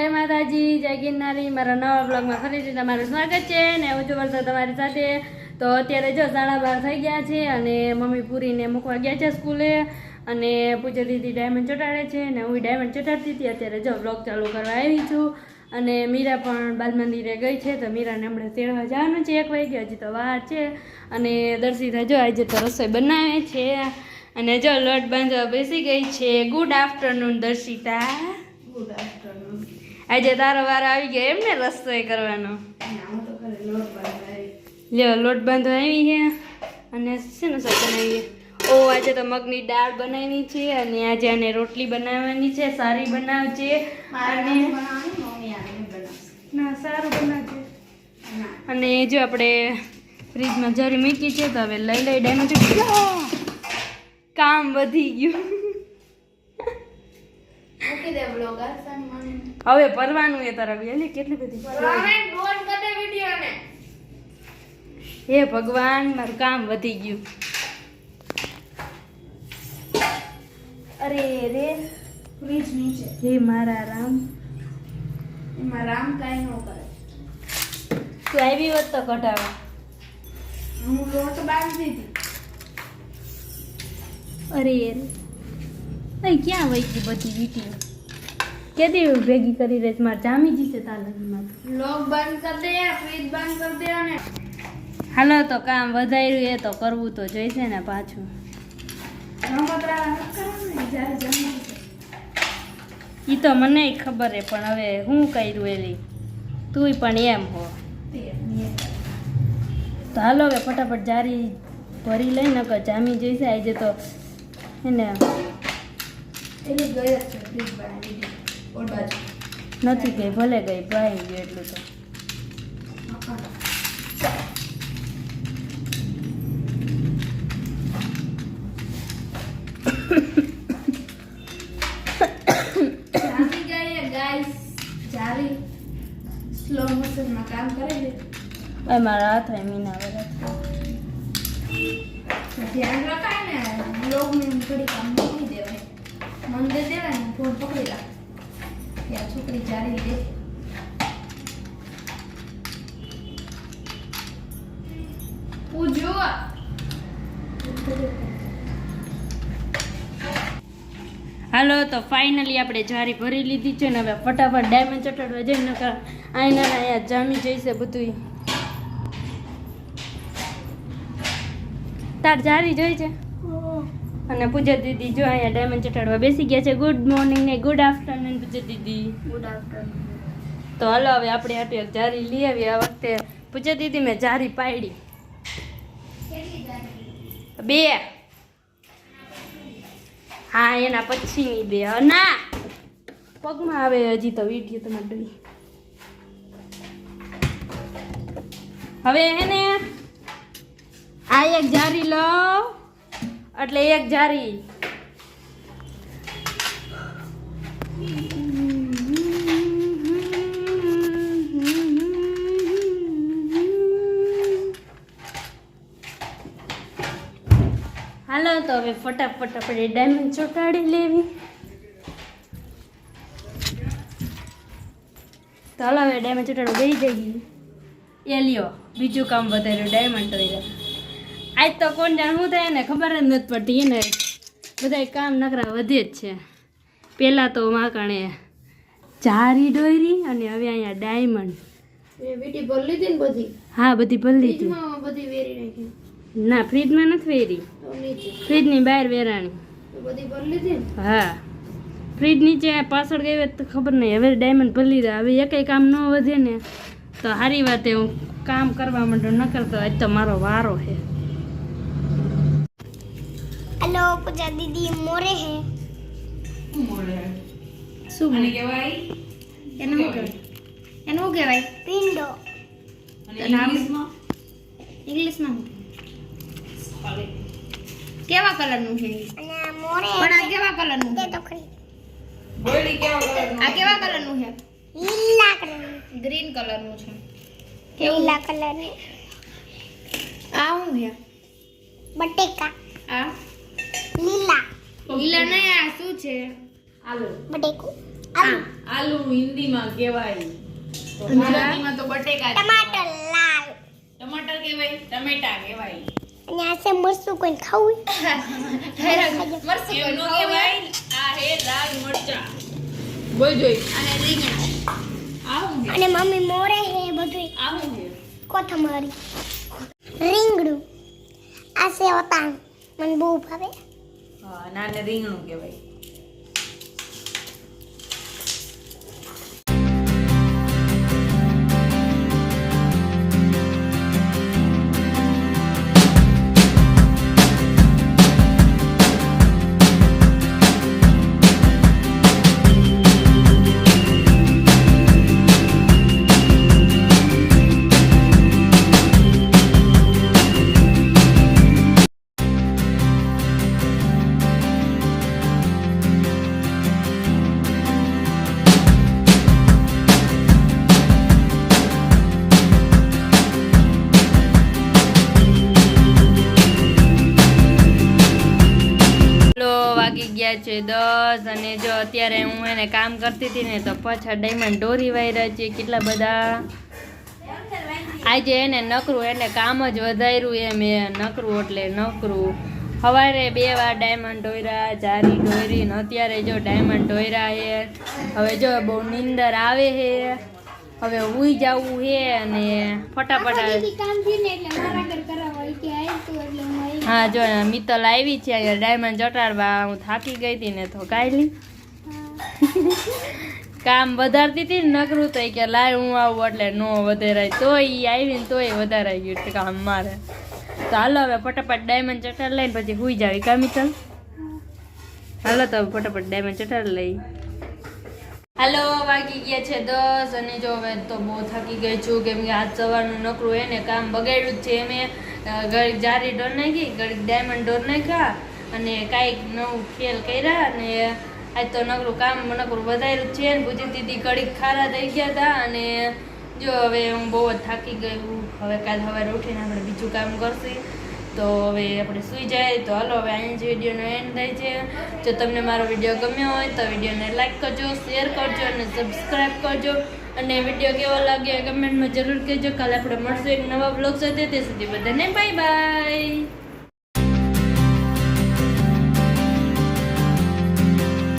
જય માતાજી, જય ગિરનારી. મારા નવા બ્લોગમાં ફરીથી તમારું સ્વાગત છે ને હું છું વર્ષો તમારી સાથે. તો અત્યારે જો સાડા બાર થઈ ગયા છે અને મમ્મી પૂરીને મૂકવા ગયા છે સ્કૂલે અને પૂજા દીદી ડાયમંડ ચોટાડે છે ને હું ડાયમંડ ચોટાડતી હતી. અત્યારે જો બ્લોગ ચાલુ કરવા આવી છું અને મીરા પણ બાલ મંદિરે ગઈ છે તો મીરાને હમણાં તેડવા જવાનું છે. એક વાગે હજી તો વાર છે અને દર્શિતા જો આજે તો રસોઈ બનાવે છે અને જો લોટ બાંધવા બેસી ગઈ છે. Good afternoon Darshita. Good afternoon આજે તારો વાર આવી ગયો એમ ને રસોઈ કરવાનો. બનાવી લ્યો લોટ બાંધો આવી છે અને શેનું શાક બનાવીએ ઓ આજે તો મગની દાળ બનાવવાની છે અને આજે આને રોટલી બનાવવાની છે સારી બનાવજે. અને ના સારું બનાવજે. ના. અને જો આપણે ફ્રીજમાં જરી મૂકી છે તો હવે લઈ લઈ ડેમેજ કામ વધી ગયું. મૂકી દે બ્લોગ હવે ભરવાનું એ તારા વેલી કેટલી બધી કરે હે ભગવાન મારું કામ વધી ગયું. અરે રે ફ્રીજ નીચે. હે મારા રામ. એમાં રામ કાંઈ ન કરે. તું આવી હોત તો કઢાવા હું લોટ બાંધી દીધી. અરે અરે અહીં ક્યાં વહી ગઈ બધી વીટી? કેદી ભેગી કરી રહી મારે જામી જશે તાલગીમાં. લોક બંધ કરી દે ફ્રીજ બંધ કરી દે અને હાલો તો કામ વધાર્યું એ તો કરવું તો જોઈશે ને પાછું. એ તો મને ખબર હે પણ હવે હું કર્યું એલી? તુંય પણ એમ હો. તો હાલો હવે ફટાફટ જારી ભરી લઈ નકર જામી જઈશે. આજે તો એને એની ગઈ જ છે ફ્રીજ બનાવી બાજુ. નથી ગઈ ભલે ગઈ ભાઈ ગઈ એટલું તો. સ્લો મોશનમાં કામ કરે છે? એ મારા હાથ મીના વરસ ધ્યાન રખાય ને બ્લોગ થોડી કામ મન દે દેવાય ને ફોન પકડી રાખ. ત્યાં છોકરી જારી દે હાલો, તો ફાઇનલી આપણે જારી ભરી લીધી છે ને હવે ફટાફટ ડાયમંડ ચટાડવા જઈને ને આઈના અહીંયા જામી જઈશે બધું તાર જારી જોઈ છે? અને પૂજા દીદી જો અહીંયા ડાયમંડ ચટાડવા બેસી ગયા છે. ગુડ મોર્નિંગ ને ગુડ આફ્ટરનૂન પૂજા દીદી. ગુડ આફ્ટરનૂન તો હાલો હવે આપણે આટલી એક જારી લઈ આવી આ વખતે પૂજા દીદી મેં જારી પાડી. બે. હા એના પછીની બે. ના! પગમાં આવે હજી તો વીડિયો તમારે હવે એને આ એક જારી લો. એટલે એક જારી. હાલો, તો હવે ફટાફટ આપણે ડાયમંડ ચોટાડી લેવી. તો હાલો, હવે ડાયમંડ ચોટાડો ગઈ જઈ એ લ્યો, બીજું કામ વધાર્યું ડાયમંડ તો આજ તો કોણ જાણ શું થાય ને ખબર જ નથી પડતી એને. બધા કામ નકરા વધે જ છે. પહેલાં તો માકણે ચારી ડોયરી અને હવે અહીંયા ડાયમંડ. વીટી ભરી લીધી ને બધી? હા બધી ભરી લીધી. બધી વેરી નાખી. ના ફ્રીજમાં નથી વેરી. ફ્રીજની બહાર વેરાણી. બધી ભરી લીધી હા. ફ્રીજ નીચે પાછળ ગઈ તો ખબર નહીં. હવે ડાયમંડ ભરી દે હવે એકેય કામ ન વધે ને. તો સારી વાત હું કામ કરવા માંડો ન કરતો આજ તો મારો વારો છે. હેલો પૂજા દીદી મોરે હે. મોરે? શું મને કહેવાય? એને શું કહેવાય? એને શું કહેવાય? પિંડો. ઇંગ્લિશમાં? ઇંગ્લિશમાં કેવા કલરનું છે અને મોરે પણ આ કેવા કલરનું છે? તો ખરી. બોલી કેવા કલરનું આ કેવા કલરનું છે? લીલા કલરનું. ગ્રીન કલરનું છે. કેવું લીલા કલરનું. આ હું છે? બટેકા. આ? લીલા. લીલા નહીં આ શું છે? આલુ. બટેકું. આલુ. આલુ હિન્દીમાં કહેવાય. તો ગુજરાતીમાં તો બટેકા ટમાટર લાલ. ટમાટર કહેવાય ટમેટા કહેવાય. અને આ છે મરસું કોઈ ખાવું મરસું નો કોઈ ખાવું કહેવાય. આ હે લાલ મરચા. બોલ જોઈ. અને રીંગણા. આવું અને મમ્મી મોરે હે બધું આવું હે કોથમરી. રીંગણું. આ છે ઓતાણ મને બહુ ભાવે. હા નાને રીંગણું કહેવાય. વાગી છે, દસ અને જો અત્યારે હું એને કામ કરતી હતી ને તો પાછા ડાયમંડ ડોરી વાયરા છે, કેટલા બધા. આજે એને નકરું એટલે કામ જ વધાર્યું એમ, એ નકરું એટલે નકરું. સવારે બે વાર ડાયમંડ ઢોયરા ચારી દોરી ને અત્યારે જો ડાયમંડ ઢોયરા હે હવે જો બહુ નીંદર આવે છે. હવે ઉઈ જવું છે અને ફટાફટ તો હું હા જો મિત્તલ આવી છે અહીંયા ડાયમંડ ચટાડવા હું થાકી ગઈ હતી ને તો કાયલી. કામ વધારતી હતી ને નકરું તો કે લાય હું આવું એટલે નો વધારાય. તોય એ આવીને તોય વધારાઈ ગયું કામ મારે. તો હાલો હવે ફટાફટ ડાયમંડ ચટાડ લઈને પછી હુઈ જાવી. કા મિત્તલ? હાલો તો હવે ફટાફટ ડાયમંડ ચટાડ લઈ. હાલો, વાગી ગયા છે દસ અને જો હવે તો બહુ થાકી ગઈ છું, કેમ કે આજ સવારનું નકરું એને કામ બગાડ્યું જ છે. મેં ઘડીક જારી ડોર નાખી, ઘડીક ડાયમંડ ડોર નાખ્યા અને કાંઈક નવું ખેલ કર્યા અને આજ તો નકરું કામ, નકરું વધાર્યું છે. ને પૂછી દીદી ઘડીક ખારા થઈ ગયા હતા અને જો હવે હું બહુ જ થાકી ગયું હવે કાલ સવારે ઉઠીને આપણે બીજું કામ કરશું. તો હવે આપણે સૂઈ જાય. તો હાલો, હવે અહીં જ વિડીયોનો એન્ડ થાય છે. જો તમને મારો વીડિયો ગમ્યો હોય તો વિડીયોને લાઇક કરજો શેર કરજો અને સબસ્ક્રાઈબ કરજો. અને વીડિયો કેવો લાગ્યો કમેન્ટમાં જરૂર કહેજો. કાલે આપણે મળશું એક નવા બ્લોગ સાથે. તે સુધી બધાને બાય બાય